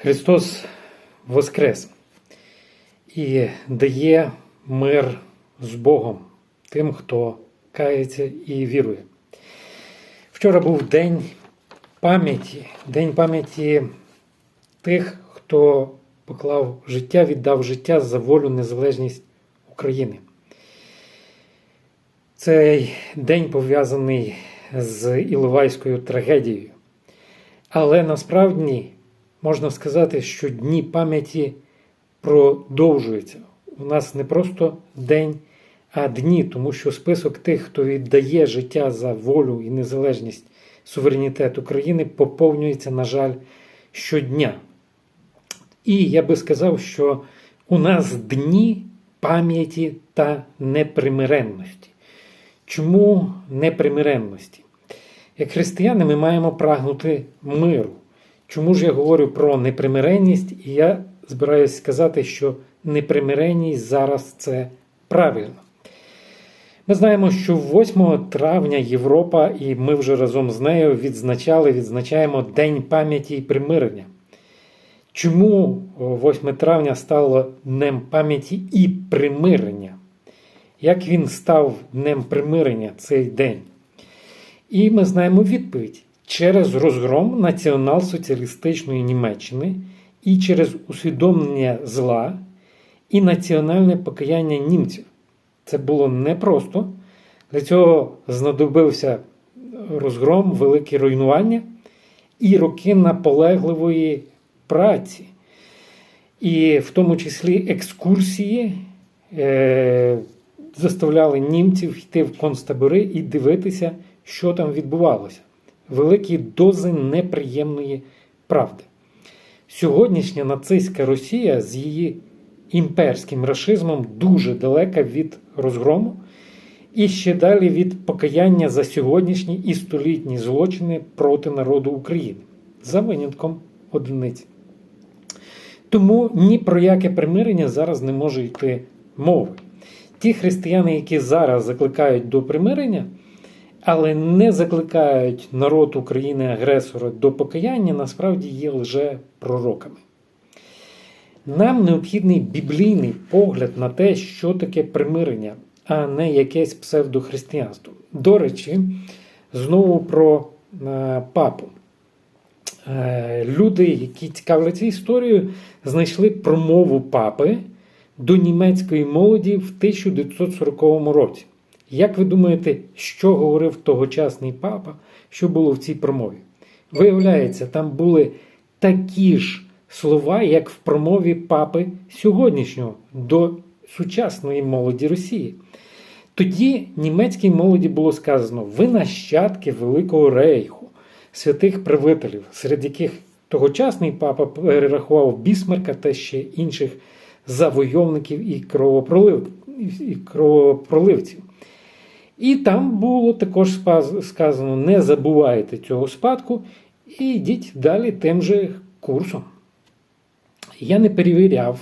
Христос Воскрес і дає мир з Богом тим, хто кається і вірує. Вчора був день пам'яті, день пам'яті тих, хто поклав життя, віддав життя за волю, незалежність України. Цей день пов'язаний з Іловайською трагедією. Але насправді можна сказати, що дні пам'яті продовжуються. У нас не просто день, а дні, тому що список тих, хто віддає життя за волю і незалежність суверенітет України, поповнюється, на жаль, щодня. І я би сказав, що у нас дні пам'яті та непримиренності. Чому непримиренності? Як християни ми маємо прагнути миру. Чому ж я говорю про непримиренність? І я збираюся сказати, що непримиренність зараз це правильно. Ми знаємо, що 8 травня Європа, і ми вже разом з нею відзначали, відзначаємо День пам'яті і примирення. Чому 8 травня стало Днем пам'яті і примирення? Як він став Днем примирення цей день? І ми знаємо відповідь: через розгром націонал-соціалістичної Німеччини і через усвідомлення зла і національне покаяння німців. Це було непросто. Для цього знадобився розгром, велике руйнування і роки наполегливої праці. І в тому числі екскурсії е, заставляли німців йти в концтабори і дивитися, що там відбувалося. Великі дози неприємної правди. Сьогоднішня нацистська Росія з її імперським рашизмом дуже далека від розгрому і ще далі від покаяння за сьогоднішні і столітні злочини проти народу України за винятком одиниць. Тому ні про яке примирення зараз не може йти мови. Ті християни, які зараз закликають до примирення, але не закликають народ України-агресора до покаяння, насправді є лже пророками. Нам необхідний біблійний погляд на те, що таке примирення, а не якесь псевдохристиянство. До речі, знову про е, папу. Е, люди, які цікавляться історією, знайшли промову папи до німецької молоді в 1940 році. Як ви думаєте, що говорив тогочасний папа, що було в цій промові? Виявляється, там були такі ж слова, як в промові папи сьогоднішнього до сучасної молоді Росії. Тоді німецькій молоді було сказано: ви нащадки Великого Рейху, святих правителів, серед яких тогочасний папа перерахував Бісмарка та ще інших завойовників і кровопроливців. І там було також сказано: не забувайте цього спадку і йдіть далі тим же курсом. Я не перевіряв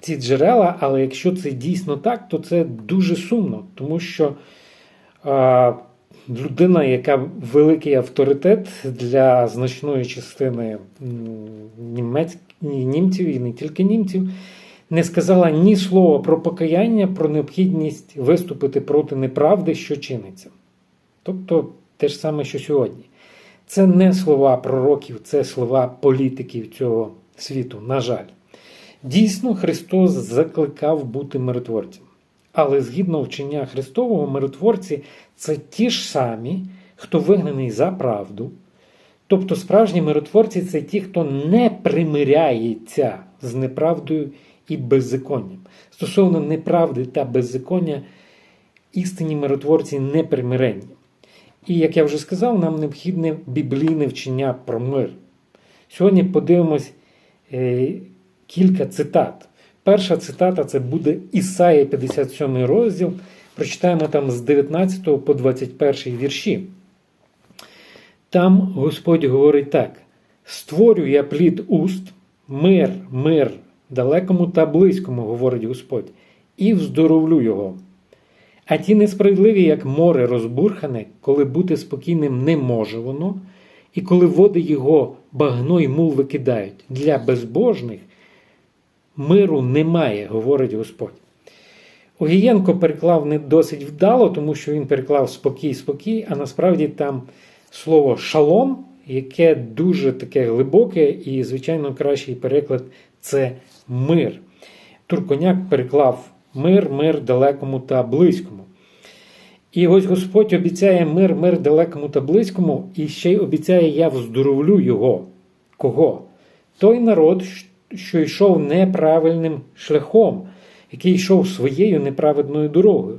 ці джерела, але якщо це дійсно так, то це дуже сумно, тому що а, людина, яка великий авторитет для значної частини німців і не тільки німців, не сказала ні слова про покаяння, про необхідність виступити проти неправди, що чиниться. Тобто те ж саме, що сьогодні. Це не слова пророків, це слова політиків цього світу, на жаль. Дійсно, Христос закликав бути миротворцем. Але згідно вчення Христового, миротворці це ті ж самі, хто вигнаний за правду. Тобто справжні миротворці це ті, хто не примиряється з неправдою і беззаконням. Стосовно неправди та беззаконня, істинні миротворці не примиренні. І, як я вже сказав, нам необхідне біблійне вчення про мир. Сьогодні подивимось е, кілька цитат. Перша цитата це буде Ісаїя 57 розділ. Прочитаємо там з 19 по 21 вірші. Там Господь говорить так: Створю я плід уст, мир, мир, далекому та близькому, говорить Господь, і вздоровлю його. А ті несправедливі, як море розбурхане, коли бути спокійним не може воно, і коли води його багно й мул викидають. Для безбожних миру немає, говорить Господь. Огієнко переклав не досить вдало, тому що він переклав спокій, спокій, а насправді там слово шалом, яке дуже таке глибоке, і, звичайно, кращий переклад це мир. Турконяк переклав мир, мир далекому та близькому. І ось Господь обіцяє мир, мир далекому та близькому, і ще й обіцяє, я вздоровлю його. Кого? Той народ, що йшов неправильним шляхом, який йшов своєю неправедною дорогою.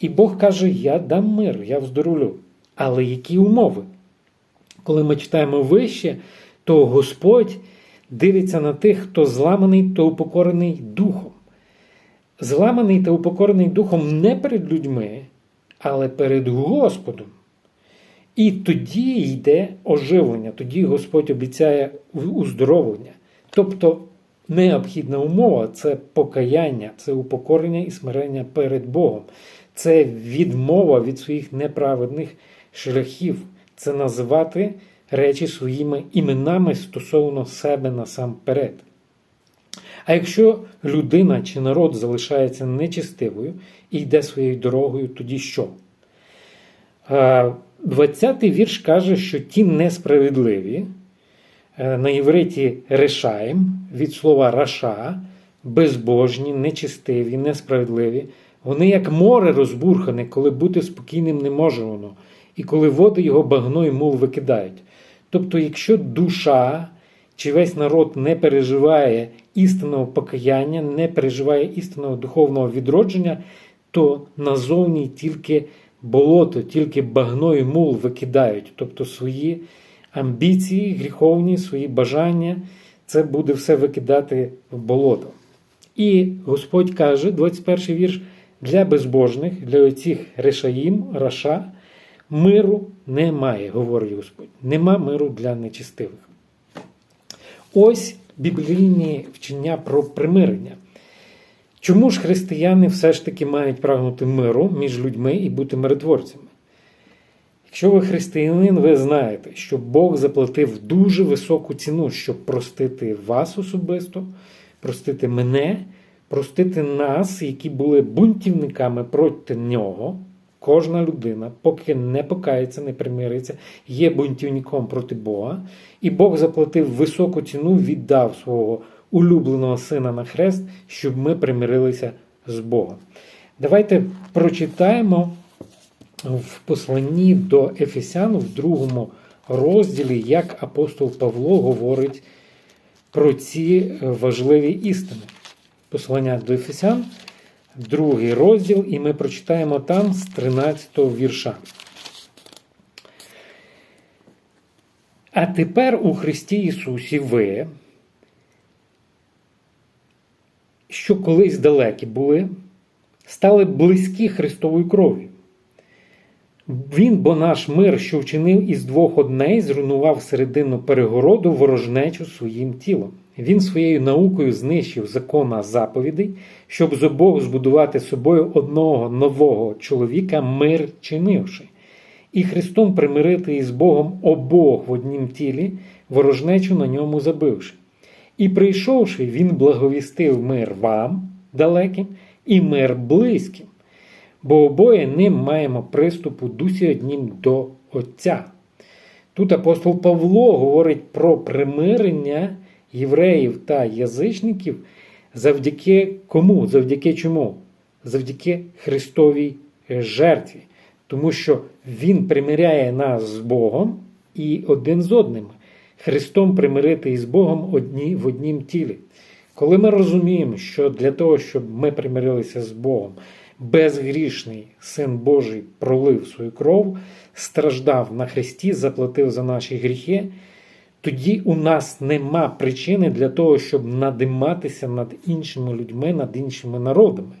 І Бог каже: Я дам мир, я вздоровлю. Але які умови? Коли ми читаємо вище, то Господь дивиться на тих, хто зламаний та упокорений духом. Зламаний та упокорений духом не перед людьми, але перед Господом. І тоді йде оживлення, тоді Господь обіцяє уздоровлення. Тобто необхідна умова це покаяння, це упокорення і смирення перед Богом, це відмова від своїх неправедних шляхів, це називати речі своїми іменами стосовно себе насамперед. А якщо людина чи народ залишається нечистивою і йде своєю дорогою, тоді що? 20-й вірш каже, що ті несправедливі, е, на євриті решаєм від слова раша, безбожні, нечистиві, несправедливі, вони як море розбурхане, коли бути спокійним не може воно, і коли води його багно і мул викидають. Тобто, якщо душа чи весь народ не переживає істинного покаяння, не переживає істинного духовного відродження, то назовні тільки болото, тільки багно і мул викидають, тобто свої амбіції, гріховні, свої бажання, це буде все викидати в болото. І Господь каже, 21 вірш, для безбожних, для оцих решаїм, раша, миру немає, говорить Господь. Нема миру для нечистивих. Ось біблійні вчення про примирення. Чому ж християни все ж таки мають прагнути миру між людьми і бути миротворцями? Якщо ви християнин, ви знаєте, що Бог заплатив дуже високу ціну, щоб простити вас особисто, простити мене, простити нас, які були бунтівниками проти нього. Кожна людина, поки не покається, не примириться, є бунтівником проти Бога, і Бог заплатив високу ціну, віддав свого улюбленого сина на хрест, щоб ми примирилися з Богом. Давайте прочитаємо в посланні до Ефесян в другому розділі, як апостол Павло говорить про ці важливі істини. Послання до Ефесян другий розділ, і ми прочитаємо там з 13 вірша. А тепер у Христі Ісусі ви, що колись далекі були, стали близькі Христовою кров'ю. Він, бо наш мир, що вчинив із двох одней, зруйнував середину перегороду ворожнечу своїм тілом. Він своєю наукою знищив закона заповідей, щоб з обох збудувати собою одного нового чоловіка, мир чинивши, і Христом примирити із Богом обох в однім тілі, ворожнечу на ньому забивши. І прийшовши, він благовістив мир вам, далеким, і мир близьким, бо обоє ним маємо приступу дусі однім до Отця. Тут апостол Павло говорить про примирення євреїв та язичників завдяки кому? Завдяки чому? Завдяки Христовій жертві. Тому що Він примиряє нас з Богом і один з одним. Христом примирити із Богом одні, в однім тілі. Коли ми розуміємо, що для того, щоб ми примирилися з Богом, безгрішний Син Божий пролив свою кров, страждав на Христі, заплатив за наші гріхи, тоді у нас нема причини для того, щоб надиматися над іншими людьми, над іншими народами.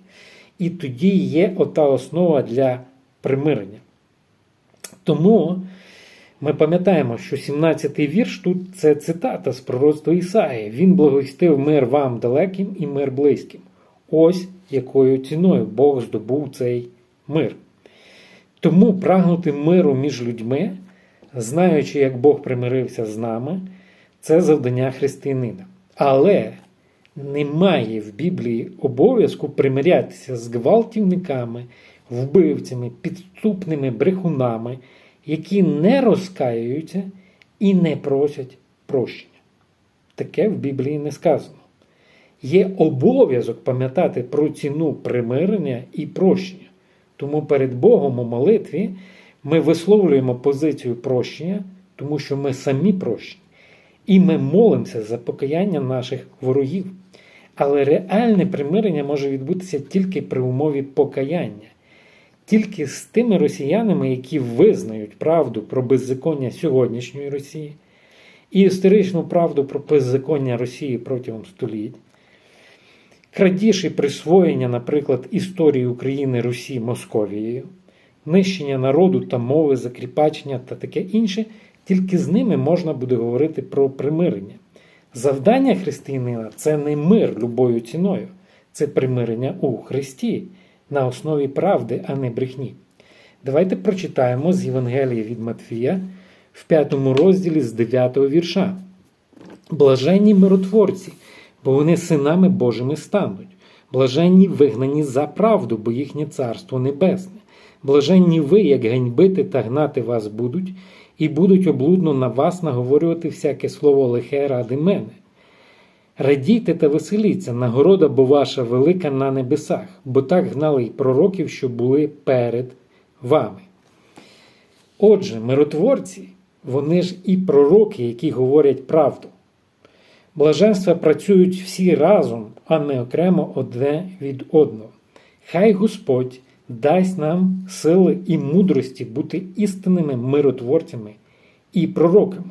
І тоді є ота основа для примирення. Тому ми пам'ятаємо, що 17-й вірш тут це цитата з пророцтва Ісаї. Він благовістив мир вам далеким і мир близьким. Ось якою ціною Бог здобув цей мир. Тому прагнути миру між людьми знаючи, як Бог примирився з нами, Це завдання християнина. Але немає в Біблії обов'язку примирятися з гвалтівниками, вбивцями, підступними брехунами, які не розкаюються і не просять прощення. Таке в Біблії не сказано. Є обов'язок пам'ятати про ціну примирення і прощення. Тому перед Богом у молитві ми висловлюємо позицію прощення, тому що ми самі прощені. І ми молимося за покаяння наших ворогів. Але реальне примирення може відбутися тільки при умові покаяння, тільки з тими росіянами, які визнають правду про беззаконня сьогоднішньої Росії і історичну правду про беззаконня Росії протягом століть. Крадіж і присвоєння, наприклад, історії України Русі Московією, нищення народу та мови, закріпачення та таке інше, тільки з ними можна буде говорити про примирення. Завдання християнина це не мир любою ціною, це примирення у Христі на основі правди, а не брехні. Давайте прочитаємо з Євангелія від Матфія в п'ятому розділі з 9 вірша. Блаженні миротворці, бо вони синами Божими стануть. Блаженні вигнані за правду, бо їхнє царство небесне. Блаженні ви, як ганьбити та гнати вас будуть, і будуть облудно на вас наговорювати всяке слово лихе ради мене. Радійте та веселіться, нагорода бо ваша велика на небесах, бо так гнали й пророків, що були перед вами. Отже, миротворці, вони ж і пророки, які говорять правду. Блаженства працюють всі разом, а не окремо одне від одного. Хай Господь дасть нам сили і мудрості бути істинними миротворцями і пророками.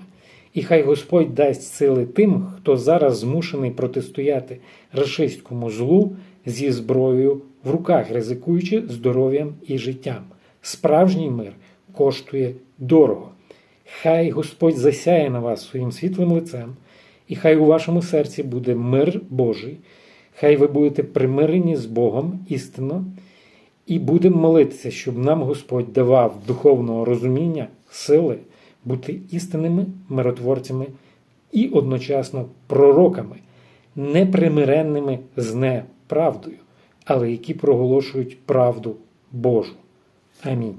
І хай Господь дасть сили тим, хто зараз змушений протистояти рашистському злу зі зброєю в руках, ризикуючи здоров'ям і життям. Справжній мир коштує дорого. Хай Господь засяє на вас своїм світлим лицем, і хай у вашому серці буде мир Божий, хай ви будете примирені з Богом істинно, і будемо молитися, щоб нам Господь давав духовного розуміння, сили бути істинними миротворцями і одночасно пророками, непримиренними з неправдою, але які проголошують правду Божу. Амінь.